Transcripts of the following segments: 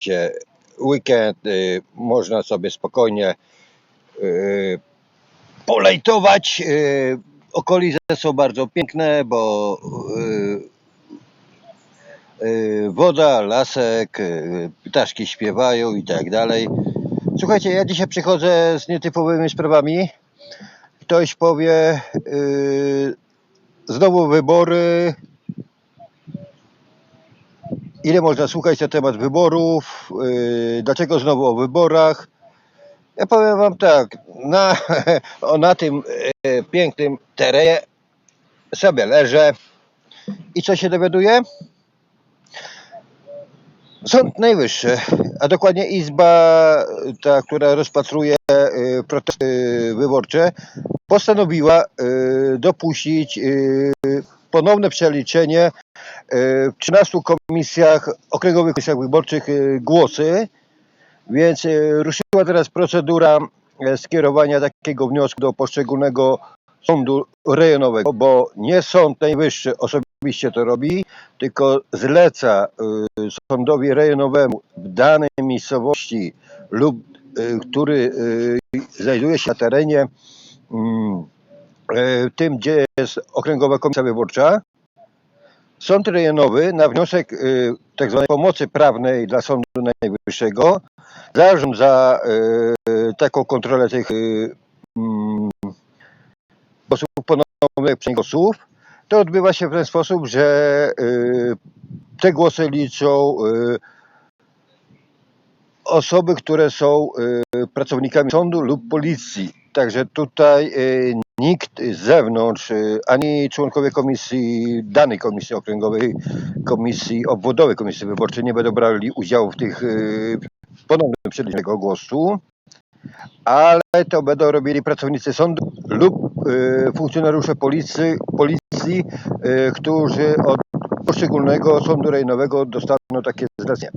słuchajcie, weekend, y, można sobie spokojnie y, polejtować. Y, okolice są bardzo piękne, bo woda, lasek, ptaszki śpiewają i tak dalej. Słuchajcie, ja dzisiaj przychodzę z nietypowymi sprawami. Ktoś powie, znowu wybory, ile można słuchać na temat wyborów, yy, dlaczego znowu o wyborach. Ja powiem Wam tak, na, na tym yy, pięknym terenie sobie leżę i co się dowiaduję? Sąd Najwyższy, a dokładnie Izba, ta, która rozpatruje yy, protesty wyborcze, postanowiła dopuścić ponowne przeliczenie w 13 komisjach, okręgowych komisjach wyborczych e, głosy, więc e, ruszyła teraz procedura e, skierowania takiego wniosku do poszczególnego sądu rejonowego, bo nie Sąd Najwyższy osobiście to robi, tylko zleca e, sądowi rejonowemu w danej miejscowości lub e, który e, znajduje się na terenie mm, e, tym, gdzie jest Okręgowa Komisja Wyborcza, Sąd Rejonowy na wniosek y, tzw. pomocy prawnej dla Sądu Najwyższego zarządza y, taką kontrolę tych y, mm, głosów ponownych głosów. To odbywa się w ten sposób, że te głosy liczą osoby, które są pracownikami sądu lub policji. Także tutaj nikt z zewnątrz, y, ani członkowie komisji, danej komisji okręgowej, komisji obwodowej, komisji wyborczej nie będą brali udziału w tych y, ponownym przeliczeniu głosu, ale to będą robili pracownicy sądu lub y, funkcjonariusze policji, policji którzy od poszczególnego sądu rejonowego dostaną takie zlecenie.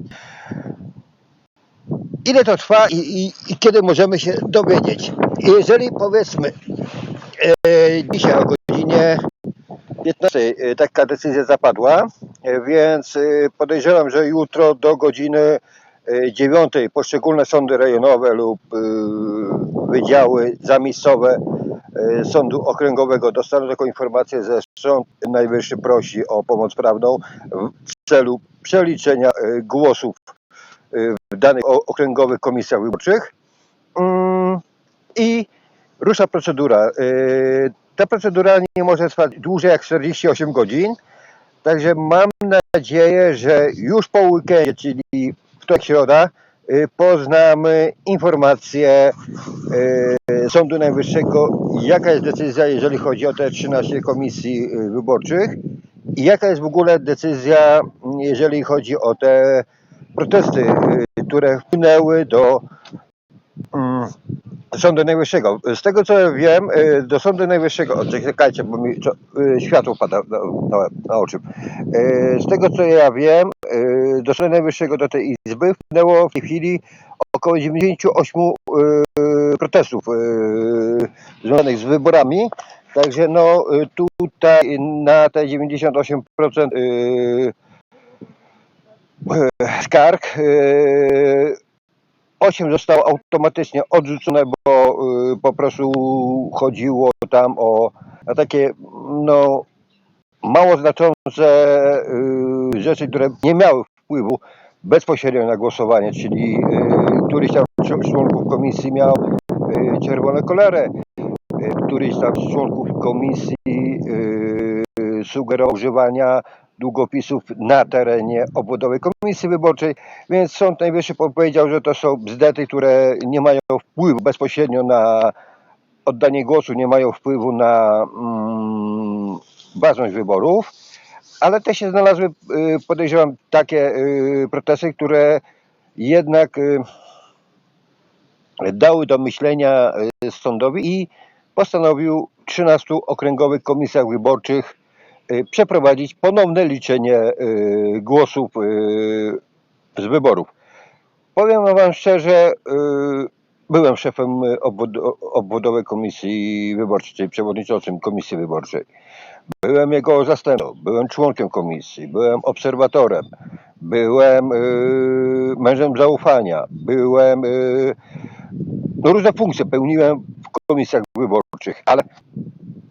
Ile to trwa i, i, i kiedy możemy się dowiedzieć? Jeżeli powiedzmy dzisiaj o godzinie 15 e, taka decyzja zapadła, e, więc e, podejrzewam, że jutro do godziny e, 9 poszczególne sądy rejonowe lub e, wydziały zamiejscowe e, Sądu Okręgowego dostaną taką informację, że Sąd Najwyższy prosi o pomoc prawną w celu przeliczenia e, głosów e, w danych okręgowych komisjach wyborczych. Mm, i rusza procedura. E, Ta procedura nie może trwać dłużej jak 48 godzin, także mam nadzieję, że już po weekendzie, czyli wtorek, środa, e, poznamy informację e, Sądu Najwyższego, jaka jest decyzja, jeżeli chodzi o te 13 komisji wyborczych i jaka jest w ogóle decyzja, jeżeli chodzi o te protesty, które wpłynęły do mm, Sądu Najwyższego. Z tego co ja wiem, e, do Sądu Najwyższego, czekajcie, bo mi e, światło pada na, na, na oczy. E, Z tego co ja wiem, do Sądu Najwyższego, do tej Izby wpłynęło w tej chwili około 98 e, protestów związanych z wyborami. Także no tutaj na te 98% e, e, skarg 8 zostało automatycznie odrzucone, bo y, po prostu chodziło tam o takie no, mało znaczące y, rzeczy, które nie miały wpływu bezpośrednio na głosowanie, czyli y, któryś tam członków komisji miał czerwone kolary, y, któryś tam z członków komisji sugerował używania długopisów na terenie obwodowej komisji wyborczej, więc Sąd Najwyższy powiedział, że to są bzdety, które nie mają wpływu bezpośrednio na oddanie głosu, nie mają wpływu na mm, ważność wyborów, ale też się znalazły, y, podejrzewam, takie y, protesty, które jednak y, dały do myślenia sądowi i postanowił w 13 okręgowych komisjach wyborczych przeprowadzić ponowne liczenie y, głosów y, z wyborów. Powiem Wam szczerze, y, byłem szefem y, obwod- obwodowej komisji wyborczej, przewodniczącym komisji wyborczej. byłem jego zastępcą, byłem członkiem komisji, byłem obserwatorem, byłem mężem zaufania, byłem no różne funkcje pełniłem w komisjach wyborczych, ale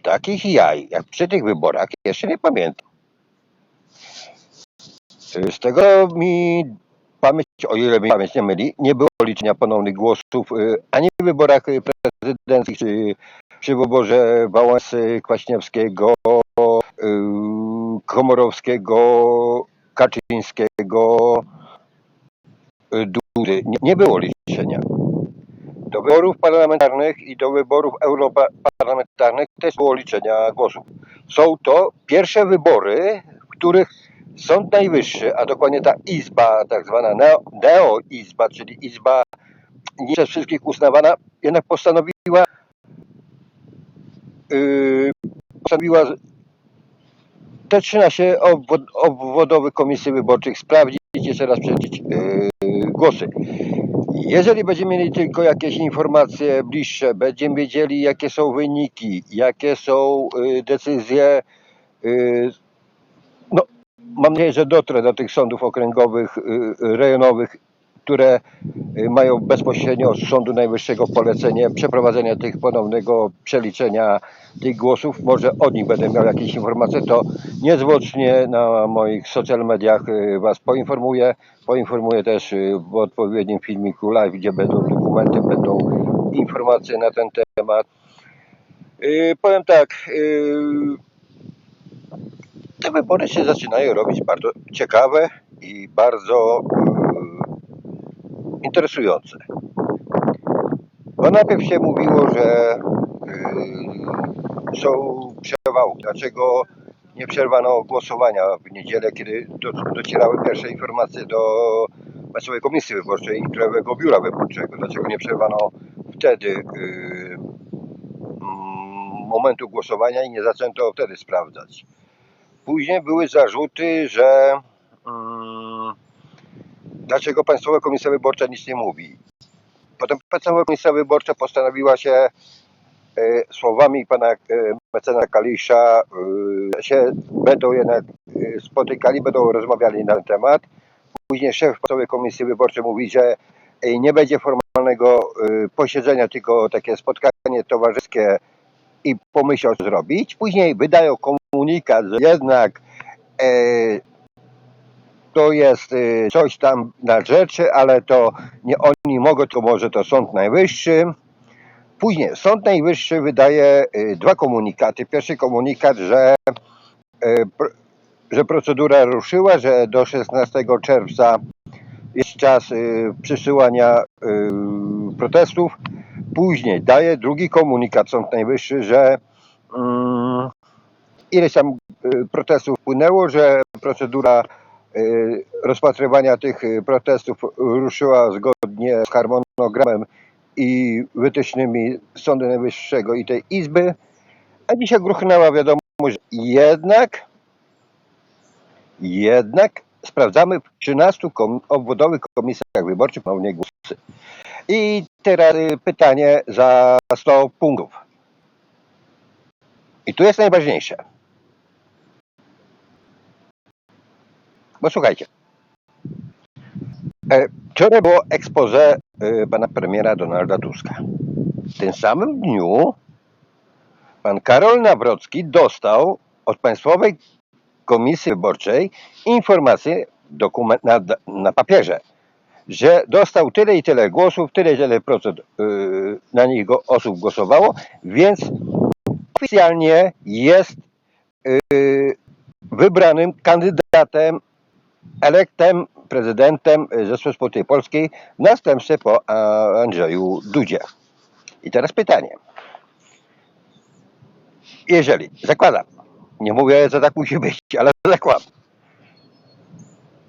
takich jaj jak przy tych wyborach jeszcze nie pamiętam. Z tego mi pamięć, o ile mi pamięć nie myli, nie było liczenia ponownych głosów y, ani w wyborach prezydenckich, czy przy wyborze Wałęsy, Kwaśniewskiego, y, Komorowskiego, Kaczyńskiego, y, Dudy. Nie, nie było liczenia. Do wyborów parlamentarnych i do wyborów europarlamentarnych też było liczenia głosów. Są to pierwsze wybory, w których Sąd Najwyższy, a dokładnie ta izba, tak zwana neo, neoizba, czyli izba nie przez wszystkich uznawana, jednak postanowiła, yy, postanowiła te 13 obwod, obwodowych komisji wyborczych sprawdzić jeszcze raz przeliczyć yy, głosy. Jeżeli będziemy mieli tylko jakieś informacje bliższe, będziemy wiedzieli jakie są wyniki, jakie są y, decyzje, y, no mam nadzieję, że dotrę do tych sądów okręgowych, y, rejonowych, które y, mają bezpośrednio od Sądu Najwyższego polecenie przeprowadzenia tych ponownego przeliczenia tych głosów. Może od nich będę miał jakieś informacje, to niezwłocznie na moich social mediach y, Was poinformuję. Poinformuję też y, w odpowiednim filmiku live, gdzie będą dokumenty, będą informacje na ten temat. Y, Powiem tak, y, te wybory się zaczynają robić bardzo ciekawe i bardzo interesujące. Bo najpierw się mówiło, że y, są przewały. Dlaczego nie przerwano głosowania w niedzielę, kiedy do, docierały pierwsze informacje do Państwowej Komisji Wyborczej i Krajowego Biura Wyborczego? Dlaczego nie przerwano wtedy y, mm, momentu głosowania i nie zaczęto wtedy sprawdzać? Później były zarzuty, że mm, dlaczego Państwowa Komisja Wyborcza nic nie mówi. Potem Państwowa Komisja Wyborcza postanowiła się e, słowami pana e, mecena Kalisza e, się będą jednak e, spotykali, będą rozmawiali na ten temat. Później szef Państwowej Komisji Wyborczej mówi, że nie będzie formalnego posiedzenia, tylko takie spotkanie towarzyskie i pomyślał co zrobić. Później wydają komunikat, że jednak to jest e, coś tam na rzeczy, ale to nie oni mogą, tylko może to Sąd Najwyższy. Później Sąd Najwyższy wydaje e, dwa komunikaty. Pierwszy komunikat, że, pr- że procedura ruszyła, że do 16 czerwca jest czas przysyłania e, protestów. Później daje drugi komunikat Sąd Najwyższy, że mm, ileś tam y, protestów wpłynęło, że procedura y, rozpatrywania tych y, protestów ruszyła zgodnie z harmonogramem i wytycznymi Sądu Najwyższego i tej Izby, a dzisiaj gruchnęła wiadomość, że jednak jednak sprawdzamy w 13 kom- obwodowych komisjach wyborczych ponownie głosy. I teraz y, pytanie za 100 punktów. I tu jest najważniejsze. Bo słuchajcie. E, Wczoraj było expose e, pana premiera Donalda Tuska. W tym samym dniu pan Karol Nawrocki dostał od Państwowej Komisji Wyborczej informację dokument na, na papierze, że dostał tyle i tyle głosów, tyle i tyle procent yy, na nich osób głosowało, więc oficjalnie jest wybranym kandydatem, elektem, prezydentem Rzeczypospolitej Polskiej w następstwie po a, Andrzeju Dudzie. I teraz pytanie. Jeżeli, zakładam, nie mówię, że tak musi być, ale zakładam,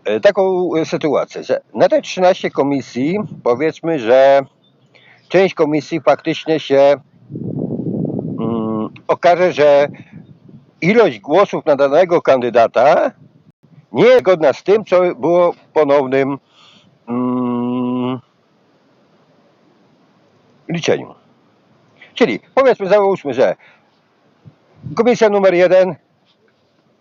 e, taką sytuację, że na te 13 komisji powiedzmy, że część komisji faktycznie się mm, okaże, że ilość głosów na danego kandydata nie jest zgodna z tym, co było ponownym mm, liczeniu. Czyli powiedzmy, załóżmy, że komisja numer jeden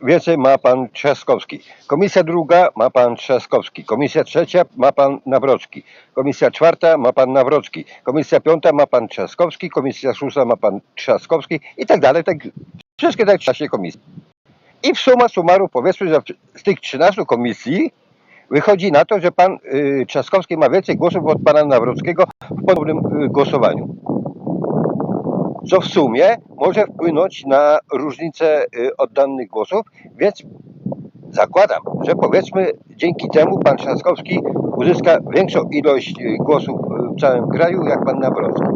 więcej ma pan Trzaskowski. Komisja druga ma pan Trzaskowski. Komisja trzecia ma pan Nawrocki. Komisja czwarta ma pan Nawrocki. Komisja piąta ma pan Trzaskowski. Komisja szósta ma pan Trzaskowski i tak dalej. Tak, wszystkie tak w czasie komisji. I w suma summarum powiedzmy, że z tych 13 komisji wychodzi na to, że pan y, Trzaskowski ma więcej głosów od pana Nawrockiego w podobnym y, głosowaniu. Co w sumie może wpłynąć na różnicę y, oddanych głosów, więc zakładam, że powiedzmy dzięki temu pan Trzaskowski uzyska większą ilość głosów w całym kraju jak pan Nawrocki.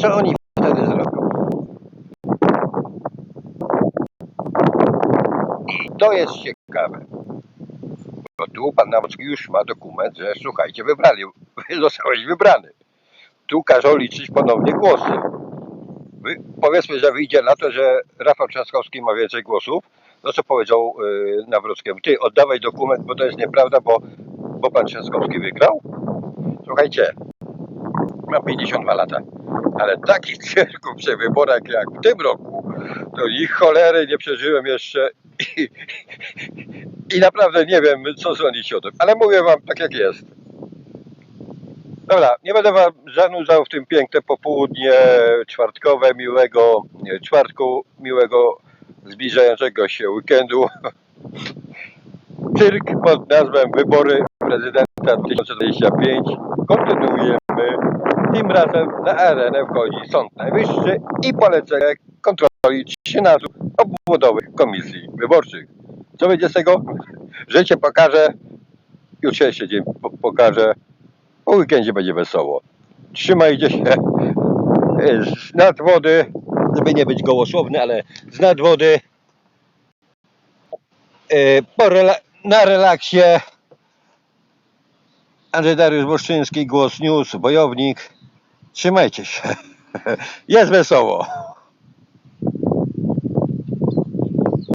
Co oni wtedy zrobią? I to jest ciekawe. Bo tu pan Nawrocki już ma dokument, że słuchajcie, wybrali, zostałeś wybrany. Tu każą liczyć ponownie głosy. Wy, powiedzmy, że wyjdzie na to, że Rafał Trzaskowski ma więcej głosów, no co powiedział yy, Nawrockiemu? Ty oddawaj dokument, bo to jest nieprawda, bo, bo pan Trzaskowski wygrał. Słuchajcie, mam 52 lata, ale taki cyrku przy wyborach jak w tym roku, to ich cholery nie przeżyłem jeszcze i, naprawdę nie wiem, co sądzić o tym. Ale mówię wam tak jak jest. Dobra, nie będę wam zanudzał w tym piękne popołudnie czwartkowe, miłego nie, czwartku, miłego zbliżającego się weekendu. Cyrk pod nazwą Wybory Prezydenta 2025 kontynuujemy. Tym razem na arenę wchodzi Sąd Najwyższy i polecenie kontroli 13 obwodowych komisji wyborczych. Co będzie z tego? Życie pokaże, jutrzejszy dzień po- pokaże, po weekendzie będzie wesoło. Trzymajcie się e, z nad wody, żeby nie być gołosłowny, ale z nad wody. E, na relaksie. Andrzej Dariusz Boszczyński, Głos News, Wojownik. Trzymajcie się. Jest wesoło.